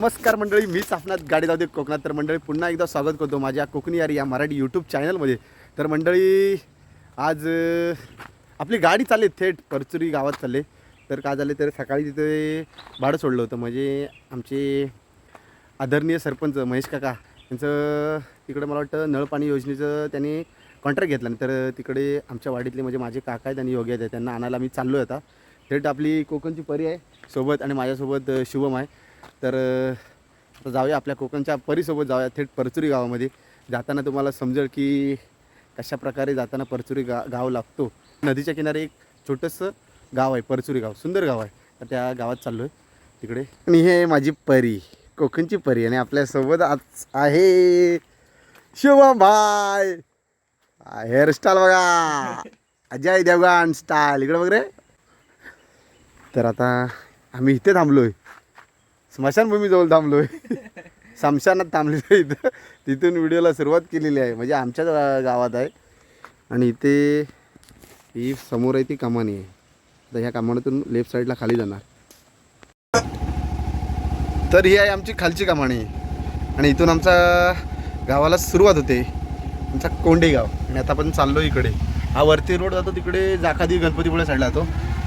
नमस्कार मंडळी मीच आपणात गाडी जाऊ दे कोकणात. तर मंडळी पुन्हा एकदा स्वागत करतो माझ्या कोकणी यारी या मराठी यूट्यूब चॅनलमध्ये तर मंडळी आज आपली गाडी चालली थेट परचुरी गावात चालले तर काय झाले तर सकाळी तिथे भाडं सोडलं होतं. म्हणजे आमचे आदरणीय सरपंच महेश काका यांचं तिकडे मला वाटतं नळपाणी योजनेचं त्यांनी कॉन्ट्रॅक्ट घेतला. तर तिकडे आमच्या वाडीतले म्हणजे माझे काका आहेत आणि योग्य आहेत त्यांना आणायला मी चाललो आहे आता. थेट आपली कोकणची परी आहे सोबत आणि माझ्यासोबत शुभम आहे. तर आता जाऊया आपल्या कोकणच्या परीसोबत जाऊया थेट परचुरी गावामध्ये. जाताना तुम्हाला समजेल की कशा प्रकारे जाताना परचुरी गा गाव लागतो. नदीच्या किनारी एक छोटंसं गाव आहे परचुरी गाव सुंदर गाव आहे. तर त्या गावात चाललो आहे तिकडे. आणि हे माझी परी कोकणची परी आणि आपल्यासोबत आज आहे शुभम भाय हेअरस्टाईल बघा. अजय देवगान स्टाईल. इकडे बघ रे. तर आता आम्ही इथे थांबलोय. स्मशानभूमीजवळ थांबलोय. स्मशानात थांबलेलो आहे इथं. तिथून व्हिडिओला सुरुवात केलेली आहे. म्हणजे आमच्याच गावात आहे. आणि इथे ही समोर आहे ती कमानी आहे. तर ह्या कमानीतून लेफ्ट साईडला खाली जाणार. तर ही आहे आमची खालची कमानी. आणि इथून आमचा गावाला सुरुवात होते. आमचा कोंडे गाव आणि आता आपण चाललो इकडे. हा वरती रोड जातो तिकडे जाखादी गणपतीपुळे साईडला जातो.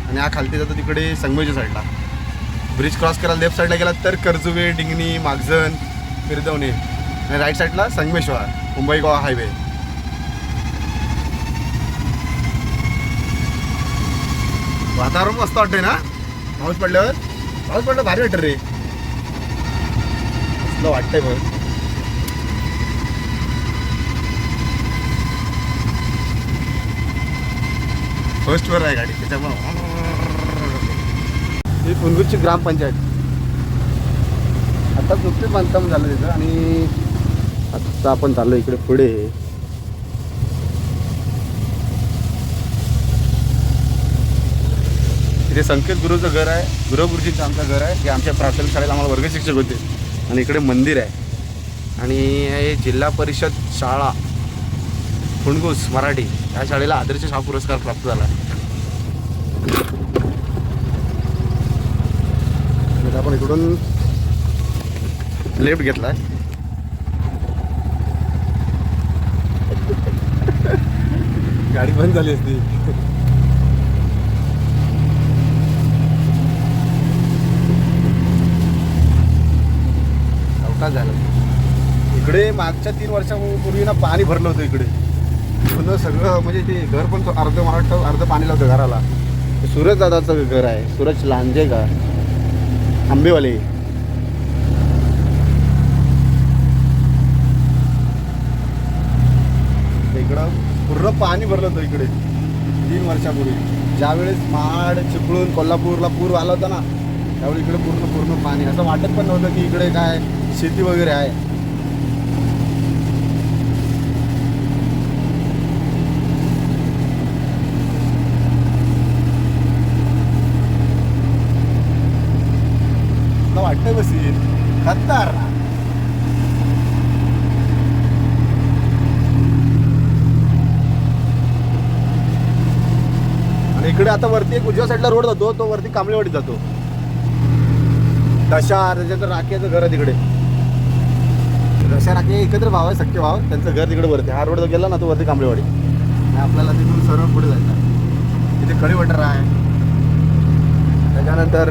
आणि हा खालती जातो तिकडे संगमेच्या साईडला ब्रिज क्रॉस करायला लेफ्ट साईडला गेला तर कर्जुवे डिंगणी मागजन फिरदवणे आणि राईट साईडला संगमेश्वर मुंबई गोवा हायवे. वातावरण मस्त वाटतंय ना? पाऊस पडल्यावर? पाऊस पडलं भारी वाटत रे. असलं वाटतंय बघ फर्स्ट वर आहे गाडी त्याच्यामुळं. ही फुलगुरची ग्रामपंचायत. आता नुकतीच बांधकाम झालं तिथं आणि आता आपण चाललो इकडे पुढे. इथे संकेत गुरुचं घर आहे. गुरु गुरुजींचं आमचं घर आहे. जे आमच्या प्राथमिक शाळेत आम्हाला वर्ग शिक्षक होते. आणि इकडे मंदिर आहे. आणि हे जिल्हा परिषद शाळा फुणगूस मराठी या शाळेला आदर्श शाह पुरस्कार प्राप्त झाला. आहे आता आपण इकडून लेफ्ट घेतलाय गाडी बंद झाली असती. अवकाश झाला. इकडे मागच्या तीन वर्षापूर्वी ना पाणी भरलं होतं इकडे. पुन्हा सगळं म्हणजे ते घर पण अर्ध मला वाटतं अर्ध पाणी लावतं घराला. सूरज दादाचं घर आहे. सूरज लांजे घर. आंबेवाले. इकडं पूर्ण पाणी भरलं होतं इकडे. तीन वर्षापूर्वी. ज्यावेळेस महाड चिपळूण कोल्हापूरला पूर आला होता ना त्यावेळी इकडे पूर्ण पूर्ण पाणी. असं वाटत पण नव्हतं की इकडे काय शेती वगैरे आहे मला वाटतं बसील खत्तार आणि इकडे आता वरती एक उजव्या साईडला रोड जातो तो वरती कांबळेवाडीत जातो. दशा त्याच्यानंतर राखेचं घर आहे तिकडे. दशा राखे एकत्र भाव आहे सख्य भाव. त्यांचं घर तिकडे वरती. हा रोड जो गेला ना तो वरती कांबळेवाडी. आणि आपल्याला तिथून सर्व पुढे जायचं तिथे इथे कळी वटर आहे. त्याच्यानंतर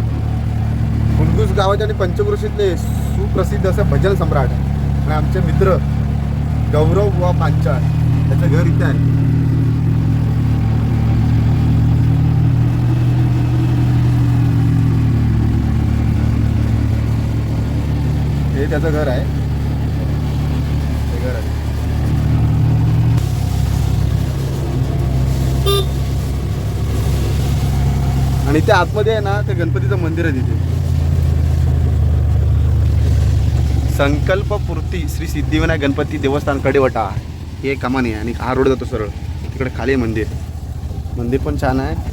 फुलगुस गावाचे आणि पंचक्रोशीतले सुप्रसिद्ध असं भजन सम्राट आणि आमचे मित्र गौरव बुवा पांचाळ त्याचं घर इथे आहे. हे त्याचं घर आहे. घर आहे. आणि त्या आतमध्ये आहे ना ते गणपतीचं मंदिर आहे तिथे. संकल्पपूर्ती श्री सिद्धिविनायक गणपती देवस्थान कडेवटा हे एक नाही आणि हा रोड जातो सरळ. तिकडे खाली आहे मंदिर. मंदिर पण छान आहे.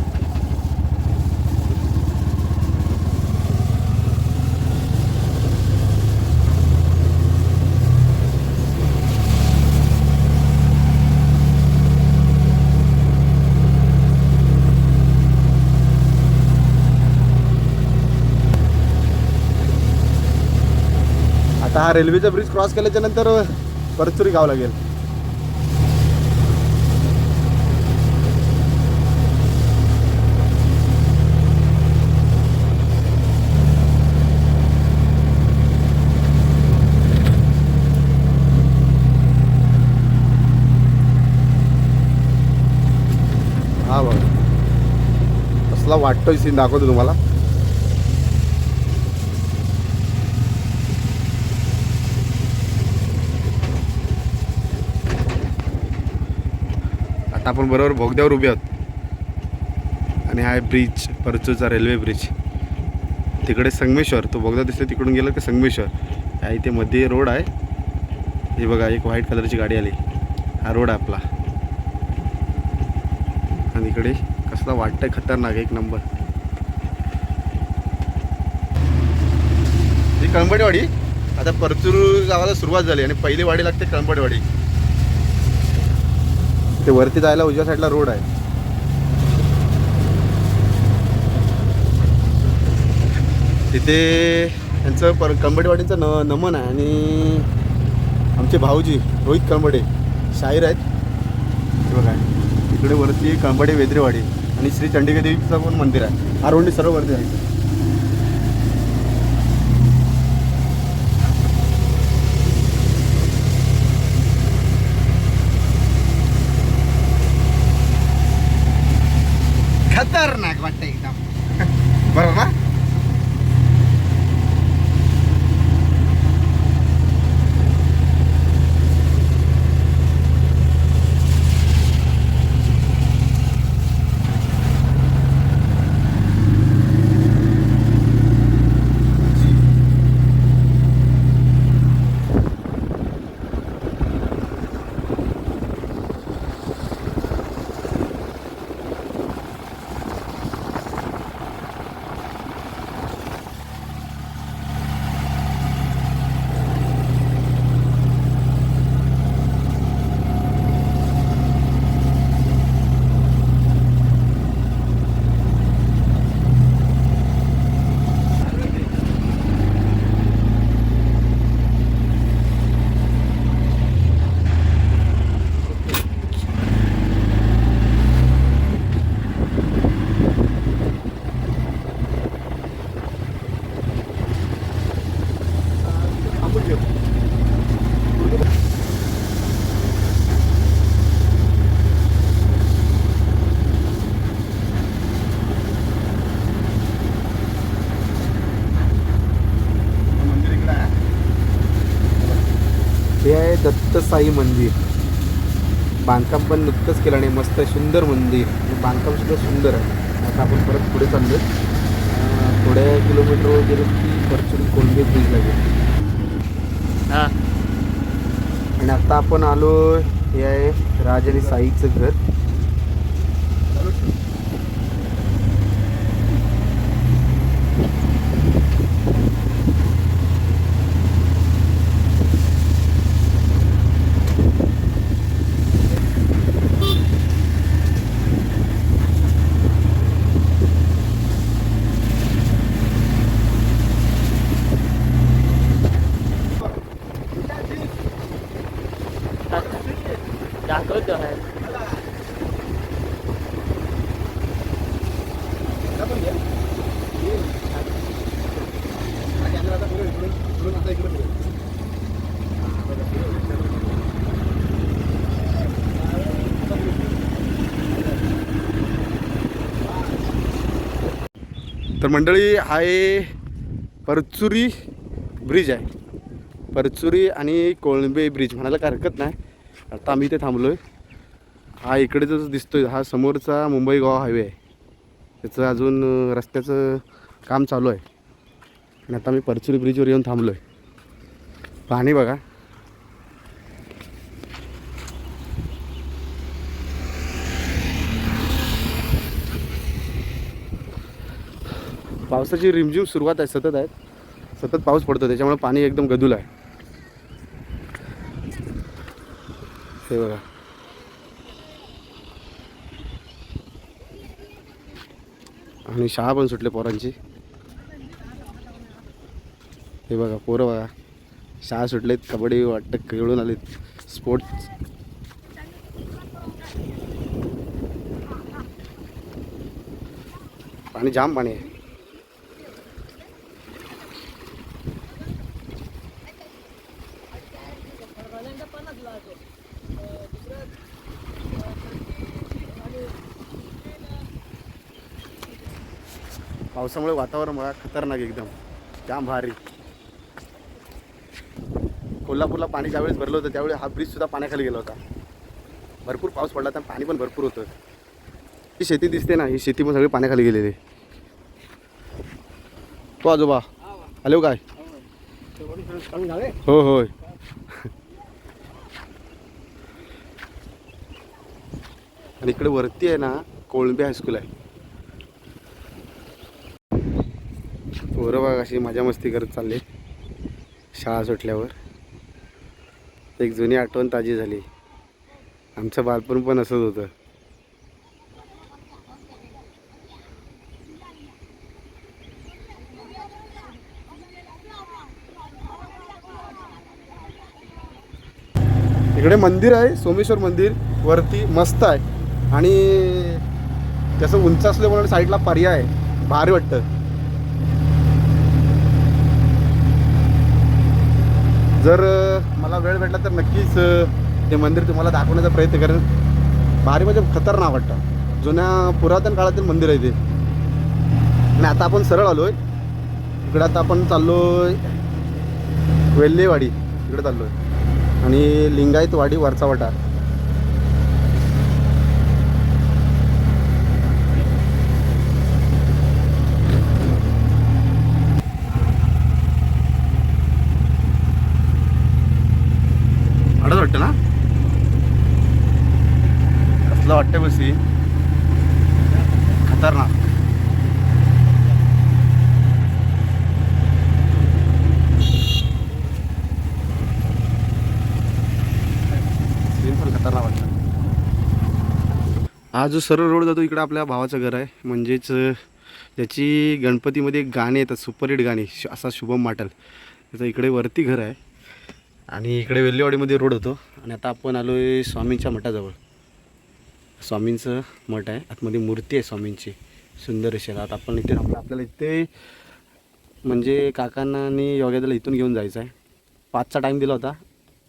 हा रेल्वेचा ब्रिज क्रॉस केल्याच्यानंतर परचुरी गाव लागेल. हा बघा. कसला वाटतोय सीन दाखवतो तुम्हाला. आता आपण बरोबर बोगद्यावर उभे आहोत. आणि हा आहे ब्रिज परचूचा रेल्वे ब्रिज तिकडे संगमेश्वर तो बोगदा दिसतो तिकडून गेलं की संगमेश्वर. हा इथे मध्ये रोड आहे. हे बघा एक व्हाईट कलरची गाडी आली. हा रोड आहे आपला. आणि इकडे कसला वाटतं खतरनाक एक नंबर ही कळंबटवाडी आता परचूर गावाला सुरुवात झाली आणि पहिली वाडी लागते कळंबडीवाडी. ते वरती जायला उजव्या साईडला रोड आहे. तिथे त्यांचं पर कंबडेवाडीचं न नमन आहे आणि आमचे भाऊजी रोहित कंबडे शाहीर आहेत. ते बघा इकडे वरती कंबडे वेद्रेवाडी आणि श्री चंडिका देवीचं पण मंदिर आहे. आरोंडी सर्व वरती आहे. खतरनाक वाटतं एकदम बरोबर साई मंदिर. बांधकाम पण नुकतंच केलं नाही मस्त आहे, सुंदर मंदिर. आणि बांधकाम सुद्धा सुंदर आहे. आता आपण परत पुढे चाललो थोड्या किलोमीटर गेलो की परचून कोलंबी ब्रिज लागेल आणि आता आपण आलो हे आहे राज आणि साईचं घर. तर मंडळी हा आहे परचुरी ब्रिज आहे. परचुरी आणि कोळंबे ब्रिज म्हणायला काय हरकत नाही. आता आम्ही इथे थांबलो आहे हा इकडे जो दिसतोय हा समोरचा मुंबई गोवा हायवे आहे. त्याचं अजून रस्त्याचं काम चालू आहे. आणि आता मी परचुरी ब्रिजवर येऊन थांबलो आहे पाणी बघा. पावसाची रिमझिम सुरुवात आहे सतत आहे. सतत पाऊस पडतो त्याच्यामुळे पाणी एकदम गदूल आहे. हे बघा. आणि शाळा पण सुटले पोरांची. हे बघा पोरं बघा. शाळा सुटलेत कबड्डी वाटतं खेळून आलेत. स्पोर्ट्स. पाणी जाम पाणी आहे. पावसामुळे वातावरण मला खतरनाक एकदम. जाम भारी. कोल्हापूरला पाणी ज्यावेळेस भरलं होतं त्यावेळी हा ब्रिजसुद्धा पाण्याखाली गेला होता. भरपूर पाऊस पडला तर पाणी पण भरपूर होतं. ही शेती दिसते ना ही शेती पण सगळी पाण्याखाली गेलेली तो आजोबा. आले हो काय? हो होय. आणि इकडे वरती आहे ना कोळंबी हायस्कूल आहे. पोरं अशी मजा मस्ती करत चालले. शाळा सुटल्यावर. एक जुनी आठवण ताजी झाली. आमचं बालपण पण असंच होतं. इकडे मंदिर आहे सोमेश्वर मंदिर. वरती मस्त आहे. आणि त्याचं उंच असल्यामुळे साईडला पर्याय आहे. भारी वाटतं. जर मला वेळ भेटला तर नक्कीच ते मंदिर तुम्हाला दाखवण्याचा प्रयत्न करेन. भारी म्हणजे खतरनाक वाटतं. जुन्या पुरातन काळातील मंदिर आहे ते. आणि आता आपण सरळ आलो आहे इकडे आता आपण चाललो आहे वेल्लेवाडी इकडे चाललो आहे आणि लिंगायतवाडी वरचा वाटा. वाटतं ना? असलं वाटतं बसी. खतरनाक. खतरनाक वाटतं. हा जो सरळ रोड जातो इकडं आपल्या भावाचं घर आहे. म्हणजेच त्याची ज्याची गणपतीमध्ये गाणी येतात सुपरहिट गाणी श- असा शुभम माटल. त्याचं इकडे वरती घर आहे. आणि इकडे वेल्लेवाडीमध्ये रोड होतो. आणि आता आपण आलो आहे स्वामींच्या मठाजवळ. स्वामींचं मठ आहे. आतमध्ये मूर्ती आहे स्वामींची. सुंदर अशी. आता आपण इथे थांबलो आपल्याला इथे म्हणजे काकांना आणि योग्याला इथून घेऊन जायचं आहे पाचचा टाईम दिला होता.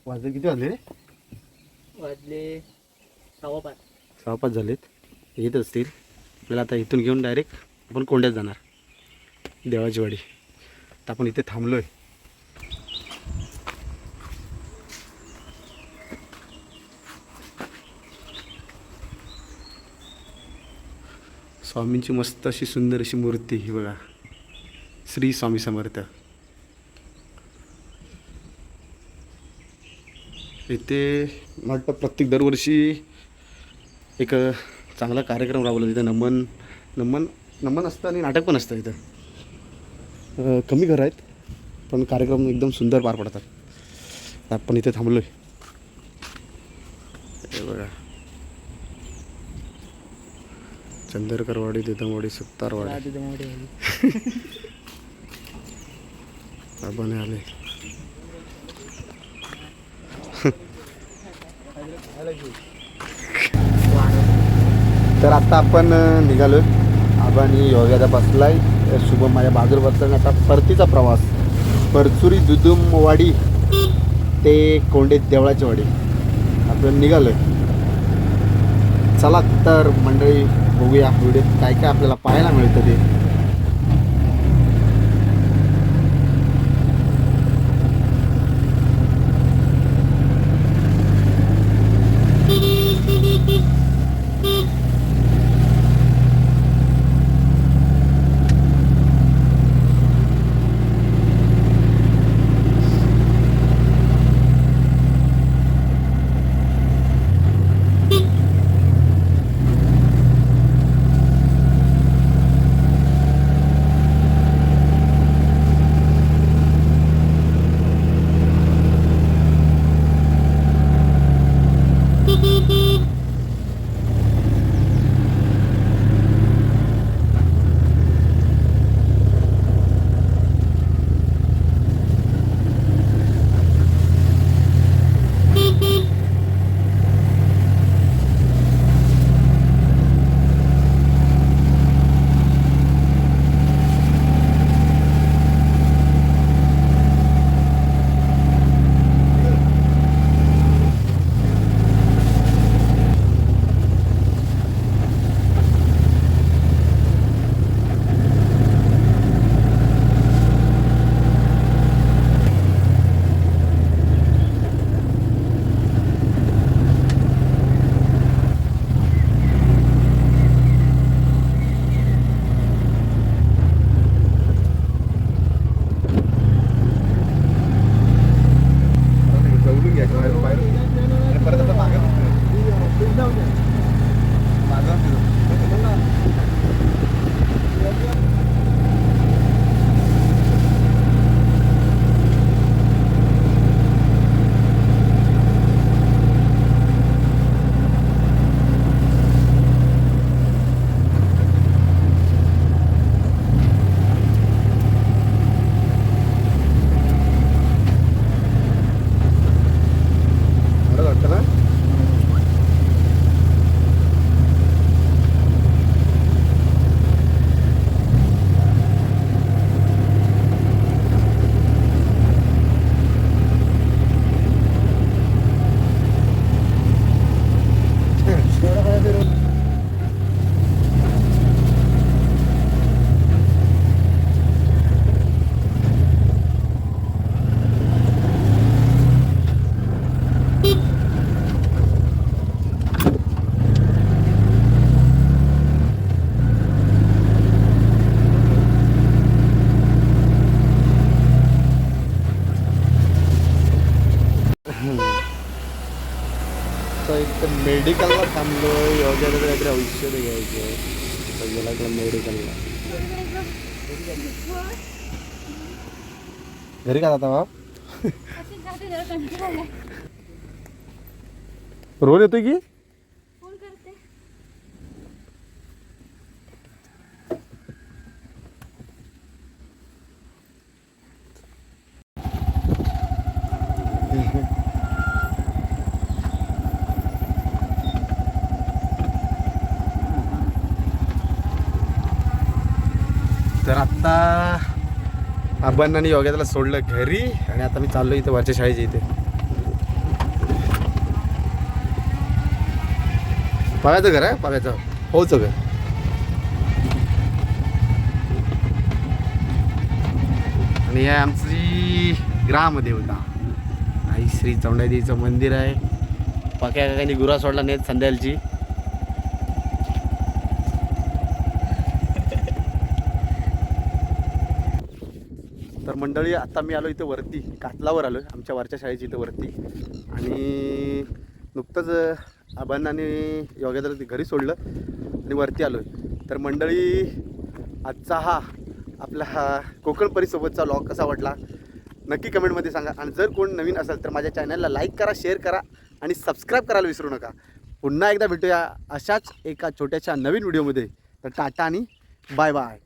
वाजले किती वाजले रे? वाजले सव्वा पाच. पाच झालेत. येत असतील. आपल्याला आता इथून घेऊन डायरेक्ट आपण कोंड्यात जाणार. देवाची वाडी. तर आपण इथे थांबलो आहे स्वामींची मस्त अशी सुंदर अशी मूर्ती ही बघा. श्री स्वामी समर्थ. इथे वाटतं प्रत्येक दरवर्षी एक चांगला कार्यक्रम राबवला तिथं नमन नमन नमन असतं आणि नाटक पण असतं इथं. कमी घरं आहेत पण कार्यक्रम एकदम सुंदर पार पडतात. आपण इथे थांबलो आहे बघा. चंदरकरवाडी तिथंवाडी सत्तारवाडी आपण आले. तर आता आपण निघालो आबानी योग्याचा बसलाय. शुभम माझ्या बाजूला बसला आता परतीचा प्रवास. परचुरी दुदुमवाडी ते कोंडे देवळाची वाडी. आपण निघालोय. चला तर मंडळी बघूया. व्हिडिओ काय काय आपल्याला पाहायला मिळतं ते. que é vai no. मेडिकलला थांबलो योग्य काहीतरी औषध घ्यायचं तर गेला का मेडिकलला. घरी का जाता बाप? रोल येतोय की? तर आत्ता आपण आणि सोडलं घरी आणि आता मी चाललो इथे वरच्या शाळेच्या इथे. पगायचं घर आहे पगायचं होच घर. आणि हे आमची ग्रामदेवता. आई श्री चौंडादेवीचं मंदिर आहे. पाक्या काकांनी गुरा सोडला नेत संध्यालची मंडळी आता मी आलो इथं वरती कातलावर आलो आहे आमच्या वरच्या शाळेची इथं वरती. आणि नुकतंच आबांना योगेंद्र ते घरी सोडलं आणि वरती आलो आहे तर मंडळी आजचा हा आपला हा कोकण परिसोबतचा लॉग कसा वाटला? नक्की कमेंटमध्ये सांगा. आणि जर कोण नवीन असेल तर माझ्या चॅनलला लाईक करा शेअर करा आणि सबस्क्राईब करायला विसरू नका. पुन्हा एकदा भेटूया अशाच एका छोट्याशा नवीन व्हिडिओमध्ये तर टाटा आणि बाय बाय